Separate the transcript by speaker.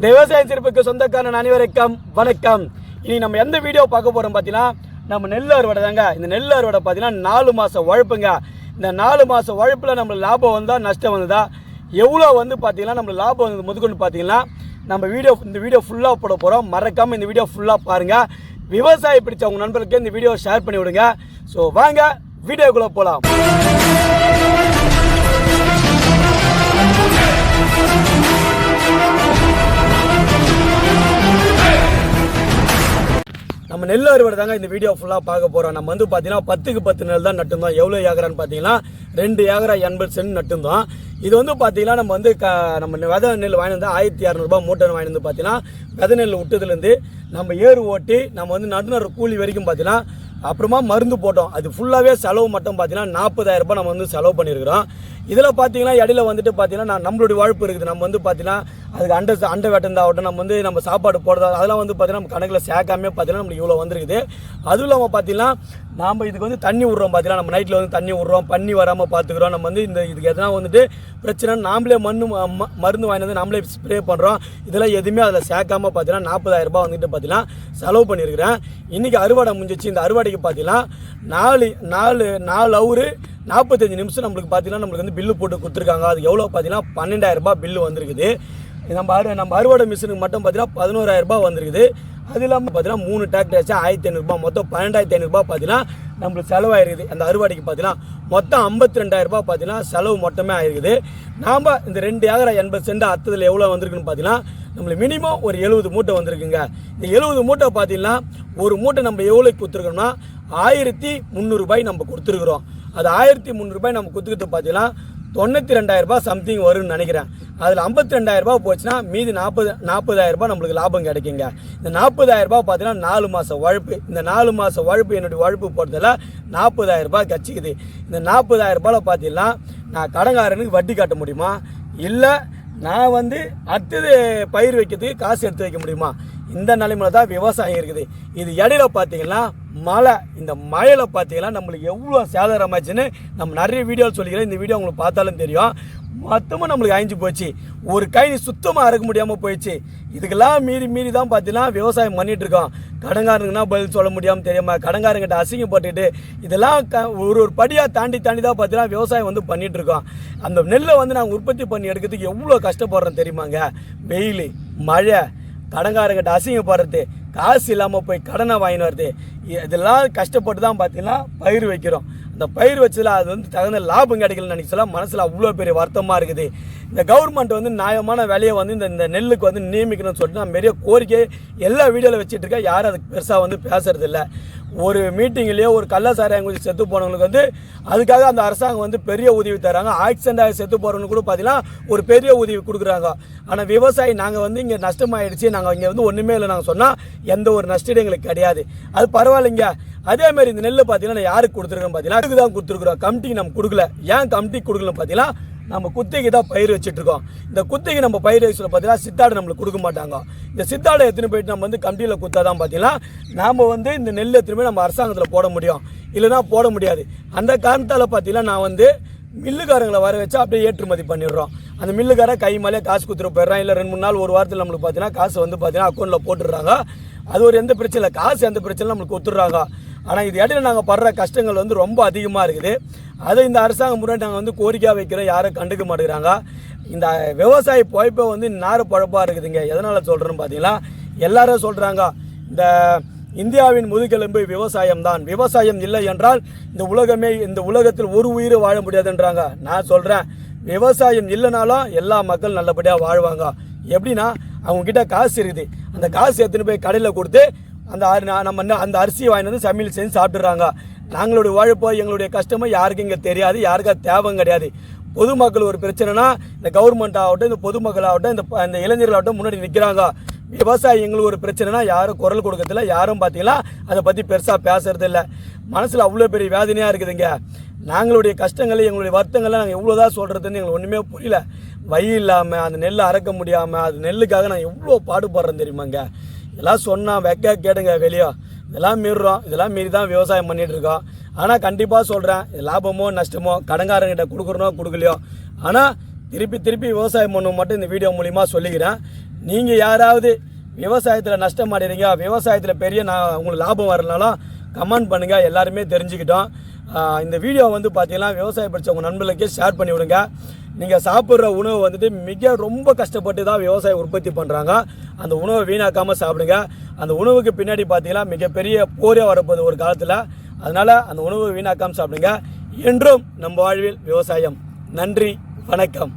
Speaker 1: இந்த விவசாய சிறப்புக்கு சொந்தக்காரன் அனைவருக்கும் வணக்கம். இனி நம்ம எந்த வீடியோ பார்க்க போகிறோம் பார்த்தீங்கன்னா நம்ம நெல் அறுவடை தாங்க. இந்த நெல் அறுவடை பார்த்தீங்கன்னா நாலு மாதம் உழைப்புங்க. இந்த நாலு மாதம் உழைப்பில் நம்மளுக்கு லாபம் வந்தா நஷ்டம் வந்ததா? எவ்வளோ வந்து பார்த்தீங்கன்னா நம்ம லாபம் வந்தது முதுகொண்டு பார்த்தீங்கன்னா நம்ம வீடியோ இந்த வீடியோ ஃபுல்லாக போட போகிறோம் மறக்காமல் இந்த வீடியோ ஃபுல்லாக பாருங்கள் விவசாயி பிடிச்ச உங்கள் நண்பர்களுக்கு இந்த வீடியோ ஷேர் பண்ணி விடுங்க. ஸோ வாங்க வீடியோக்குள்ளே போகலாம் நம்ம நெல் அறுவடை தாங்க இந்த வீடியோ ஃபுல்லாக பார்க்க போகிறோம் நம்ம வந்து பார்த்தீங்கன்னா பத்துக்கு பத்து நெல் தான் நட்டுந்தோம் எவ்வளோ ஏக்கரான்னு பார்த்தீங்கன்னா ரெண்டு ஏக்கரா எண்பது சென்ட் நட்டுந்தோம் இது வந்து பார்த்தீங்கன்னா நம்ம வந்து க நம்ம வித நெல் வாங்கி வந்து ஆயிரத்தி இரநூறுபா மூட்டை வாங்கி வந்து பார்த்தீங்கன்னா வித நெல் விட்டதுலேருந்து நம்ம ஏறு ஓட்டி நம்ம வந்து நடுநர் கூலி வரைக்கும் பார்த்தீங்கன்னா அப்புறமா மருந்து போட்டோம். அது ஃபுல்லாகவே செலவு மட்டும் பார்த்தீங்கன்னா நாற்பதாயிரம் ரூபாய் நம்ம வந்து செலவு பண்ணியிருக்கிறோம். இதில் பார்த்தீங்கன்னா இடையில வந்துட்டு பார்த்தீங்கன்னா நான் நம்மளுடைய வாழ்ப்பு இருக்குது. நம்ம வந்து பார்த்தீங்கன்னா அதுக்கு அண்டை அண்டை வெட்டந்தாகட்டும் நம்ம வந்து நம்ம சாப்பாடு போடுறதா அதெல்லாம் வந்து பார்த்தீங்கன்னா நம்ம கணக்கில் சேர்க்காமே பார்த்தீங்கன்னா நம்மளுக்கு இவ்வளோ வந்திருக்குது. அதுவும் இல்லாமல் பார்த்தீங்கன்னா நாம் இதுக்கு வந்து தண்ணி விட்றோம் பார்த்தீங்கன்னா நம்ம நைட்டில் வந்து தண்ணி விட்றோம் பண்ணி வராமல் பார்த்துக்கிறோம் நம்ம வந்து இந்த இதுக்கு எதனா வந்துட்டு பிரச்சனை நாமளே மண்ணு ம- ம- மருந்து வாங்கி வந்து நாமளே ஸ்ப்ரே பண்ணுறோம் இதெல்லாம் எதுவுமே அதில் சேர்க்காம பார்த்தீங்கன்னா நாற்பதாயிரம் ரூபாய் வந்துட்டு பார்த்தீங்கன்னா செலவு பண்ணியிருக்கிறேன். இன்றைக்கி அறுவடை முடிஞ்சிச்சு. இந்த அறுவடைக்கு பார்த்தீங்கன்னா நாலு நாலு நாலு அவரு நாற்பத்தஞ்சு நிமிஷம் நம்மளுக்கு பார்த்தீங்கன்னா நம்மளுக்கு வந்து பில்லு போட்டு கொடுத்துருக்காங்க. அது எவ்வளோ பார்த்தீங்கன்னா பன்னெண்டாயிரம் ரூபாய் பில்லு வந்திருக்குது. நம்ம அறு நம்ம அறுவடை மிஷினுக்கு மட்டும் பார்த்தீங்கன்னா பதினோராயிரரூபா வந்திருக்குது. அது இல்லாமல் பார்த்தீங்கன்னா மூணு டிராக்டர் ஆச்சு ஆயிரத்தி ஐநூறுபா மொத்தம் பன்னெண்டாயிரத்தி ஐநூறுபா பார்த்தீங்கன்னா நம்மளுக்கு செலவாயிருக்குது. அந்த அறுவடைக்கு பார்த்தீங்கன்னா மொத்தம் ஐம்பத்தி ரெண்டாயிரரூபா பார்த்தீங்கன்னா செலவு மொத்தமே ஆயிருக்குது. நாம் இந்த ரெண்டு ஏக்கரா எண்பது சென்ட் அத்ததில் எவ்வளோ வந்திருக்குன்னு பார்த்தீங்கன்னா நம்மளுக்கு மினிமம் ஒரு எழுபது மூட்டை வந்திருக்குங்க. இந்த எழுபது மூட்டை பார்த்தீங்கன்னா ஒரு மூட்டை நம்ம எவ்வளோக்கு கொடுத்துருக்கோம்னா ஆயிரத்தி முந்நூறுபாய் நம்ம கொடுத்துருக்குறோம். அது ஆயிரத்தி முந்நூறுபாய் நம்ம குத்துக்கிட்டு பார்த்தீங்கன்னா தொண்ணூற்றி ரெண்டாயிரரூபா சம்திங் வரும்னு நினைக்கிறேன். அதில் ஐம்பத்தி ரெண்டாயிரரூபா போச்சுன்னா மீதி நாற்பது நாற்பதாயிரம் ரூபாய் நம்மளுக்கு லாபம் கிடைக்குங்க. இந்த நாற்பதாயிரரூபா பார்த்தீங்கன்னா நாலு மாதம் உழைப்பு இந்த நாலு மாதம் உழைப்பு என்னுடைய உழைப்பு போடுறதில் நாற்பதாயிரரூபா ரூபாய் கச்சிக்குது. இந்த நாற்பதாயிரரூபாவில் பார்த்தீங்கன்னா நான் கடங்காரனுக்கு வட்டி காட்ட முடியுமா? இல்லை நான் வந்து அடுத்தது பயிர் வைக்கிறதுக்கு காசு எடுத்து வைக்க முடியுமா? இந்த நிலைமையில தான் விவசாயம் இருக்குது. இது இடையில பார்த்தீங்கன்னா மழை. இந்த மழையில் பார்த்தீங்கன்னா நம்மளுக்கு எவ்வளோ சேதாரமாச்சுன்னு நம்ம நிறைய வீடியோவில் சொல்லிக்கிறேன். இந்த வீடியோ உங்களுக்கு பார்த்தாலும் தெரியும். மொத்தமாக நம்மளுக்கு அழிஞ்சு போச்சு. ஒரு கை சுத்தமாக அறுக்க முடியாமல் போயிடுச்சு. இதுக்கெல்லாம் மீறி மீறி தான் பார்த்தீங்கன்னா விவசாயம் பண்ணிகிட்ருக்கோம் இருக்கோம். கடங்காரங்கன்னா பதில் சொல்ல முடியாமல் தெரியாமல் கடங்காரங்கிட்ட அசிங்கப்பட்டுட்டு இதெல்லாம் க ஒரு ஒரு படியாக தாண்டி தாண்டி தான் பார்த்தீங்கன்னா விவசாயம் வந்து பண்ணிகிட்ருக்கோம் அந்த நெல்லை வந்து நாங்கள் உற்பத்தி பண்ணி எடுக்கிறதுக்கு எவ்வளோ கஷ்டப்படுறோம் தெரியுமாங்க? வெயில் மழை கடங்காரங்கிட்ட அசிங்கப்படுறது காசு இல்லாமல் போய் கடனை வாங்கின்னு வருது. இதெல்லாம் கஷ்டப்பட்டு தான் பார்த்தீங்கன்னா பயிர் வைக்கிறோம். இந்த பயிர் வச்சதில் அது வந்து தகுந்த லாபம் கிடைக்கலன்னு நினைக்க மனசில் அவ்வளோ பெரிய வருத்தமாக இருக்குது. இந்த கவர்மெண்ட் வந்து நியாயமான விலையை வந்து இந்த இந்த நெல்லுக்கு வந்து நியமிக்கணும்னு சொல்லிட்டு நான் பெரிய கோரிக்கை எல்லா வீடியோவில் வச்சுட்டு இருக்கேன். யாரும் அதுக்கு பெருசாக வந்து பேசுறதில்ல ஒரு மீட்டிங்லேயோ ஒரு கள்ளசாராயம் குடிச்சு செத்து போனவங்களுக்கு வந்து அதுக்காக அந்த அரசாங்கம் வந்து பெரிய உதவி தராங்க. ஆக்சிடென்ட் ஆகி செத்து போகிறவங்களுக்கு கூட பார்த்தீங்கன்னா ஒரு பெரிய உதவி கொடுக்குறாங்க. ஆனால் விவசாயி நாங்கள் வந்து இங்கே நஷ்டமாயிடுச்சு. நாங்கள் இங்கே வந்து ஒன்றுமே இல்லை நாங்கள் சொன்னால் எந்த ஒரு நஷ்டம் எங்களுக்கு கிடையாது. அது பரவாயில்லைங்க. அதே மாதிரி இந்த நெல்லை பார்த்தீங்கன்னா யாருக்கு கொடுத்துருக்கோம் பார்த்தீங்கன்னா அதுக்கு தான் கொடுத்துருக்குறோம். கமிட்டிக்கு நம்ம கொடுக்கல. ஏன் கமிட்டிக்கு கொடுக்கல பார்த்தீங்கன்னா நம்ம குத்தைக்கு தான் பயிர் வச்சுட்டு இருக்கோம் இந்த குத்தைக்கு நம்ம பயிர் வச்சு பார்த்தீங்கன்னா சித்தாடு நம்மளுக்கு கொடுக்க மாட்டாங்க. இந்த சித்தாடை எடுத்துன்னு போயிட்டு நம்ம வந்து கமிட்டியில் குத்தா தான் பார்த்தீங்கன்னா நாம் வந்து இந்த நெல் எடுத்துன்னு போய் நம்ம அரசாங்கத்தில் போட முடியும். இல்லைன்னா போட முடியாது. அந்த காரணத்தால் பார்த்தீங்கன்னா நான் வந்து மில்லுக்காரங்களை வர வச்சு அப்படியே ஏற்றுமதி பண்ணிடுறோம். அந்த மில்லுக்காரன் கை மேலே காசு கொடுத்துட்டு போயிடுறான். இல்லை ரெண்டு மூணு நாள் ஒரு வாரத்தில் நம்மளுக்கு பார்த்தீங்கன்னா காசு வந்து பார்த்தீங்கன்னா அக்கௌண்ட்டில் போட்டுடுறாங்க. அது ஒரு எந்த பிரச்சனை இல்லை. காசு எந்த பிரச்சனை நம்மளுக்கு கொடுத்துட்றாங்க ஆனால் இது இடையில நாங்கள் படுற கஷ்டங்கள் வந்து ரொம்ப அதிகமாக இருக்குது. அதை இந்த அரசாங்கம் முன்னாடி நாங்கள் வந்து கோரிக்கையாக வைக்கிறோம். யாரும் கண்டுக்க மாட்டேங்கிறாங்க. இந்த விவசாய பொழைப்பை வந்து நாறு பழப்பாக இருக்குதுங்க. எதனால் சொல்கிறேன்னு பார்த்தீங்கன்னா எல்லாரும் சொல்கிறாங்க இந்த இந்தியாவின் முதுகெலும்பு விவசாயம் தான் விவசாயம் இல்லை என்றால் இந்த உலகமே இந்த உலகத்தில் ஒரு உயிர் வாழ முடியாதுன்றாங்க. நான் சொல்கிறேன் விவசாயம் இல்லைனாலும் எல்லா மக்கள் நல்லபடியாக வாழ்வாங்க. எப்படின்னா அவங்கக்கிட்ட காசு இருக்குது. அந்த காசு எடுத்துன்னு போய் கடையில் கொடுத்து அந்த நம்ம என்ன- அந்த அரிசியை வாங்கிட்டு வந்து சமையல் செஞ்சு சாப்பிட்றாங்க நாங்களுடைய உழைப்போ எங்களுடைய கஷ்டமோ யாருக்கும் இங்கே தெரியாது யாருக்கும் தேவை கிடையாது. பொதுமக்கள் ஒரு பிரச்சனைனா இந்த கவர்மெண்ட் ஆகட்டும் இந்த பொதுமக்கள் ஆகட்டும் இந்த இந்த இளைஞர்கள் ஆகட்டும் முன்னாடி நிற்கிறாங்க விவசாயி எங்களுக்கு ஒரு பிரச்சனைனா யாரும் குரல் கொடுக்கறதில்ல யாரும் பார்த்தீங்கன்னா அதை பற்றி பெருசாக பேசுறது இல்லை மனசில் அவ்வளோ பெரிய வேதனையாக இருக்குதுங்க. நாங்களுடைய கஷ்டங்களை எங்களுடைய வருத்தங்களை நாங்கள் எவ்வளோதான் சொல்கிறதுன்னு எங்களுக்கு ஒன்றுமே புரியல. வழி இல்லாமல் அந்த நெல்லை அறக்க முடியாமல் அது நெல்லுக்காக நான் எவ்வளோ பாடுபடுறேன் தெரியுமாங்க? இதெல்லாம் சொன்னால் வெக்க கேட்டுங்க வெளியே. இதெல்லாம் மீறுறோம். இதெல்லாம் மீறி தான் விவசாயம் பண்ணிகிட்டு இருக்கோம். ஆனால் கண்டிப்பாக சொல்கிறேன் இது லாபமோ நஷ்டமோ கடங்காரங்கிட்ட கொடுக்குறனோ கொடுக்கலையோ. ஆனால் திருப்பி திருப்பி விவசாயம் பண்ண மட்டும் இந்த வீடியோ மூலிமா சொல்லிக்கிறேன். நீங்கள் யாராவது விவசாயத்தில் நஷ்டம் அடைகிறீங்க விவசாயத்தில் பெரிய நான் உங்களுக்கு லாபம் வரலனாலும் கமெண்ட் பண்ணுங்கள் எல்லாருமே தெரிஞ்சுக்கிட்டோம். இந்த வீடியோ வந்து பார்த்தீங்கன்னா விவசாயம் படித்தவங்க உங்கள் நண்பர்களுக்கே ஷேர் பண்ணி விடுங்க நீங்கள் சாப்பிட்ற உணவு வந்துட்டு மிக ரொம்ப கஷ்டப்பட்டு தான் விவசாயம் உற்பத்தி பண்ணுறாங்க அந்த உணவை வீணாக்காமல் சாப்பிடுங்க. அந்த உணவுக்கு பின்னாடி பார்த்தீங்கன்னா மிகப்பெரிய போரே வரப்போகுது ஒரு காலத்தில். அதனால் அந்த உணவை வீணாக்காமல் சாப்பிடுங்க. என்றும் நம் வாழ்வில் விவசாயம். நன்றி வணக்கம்.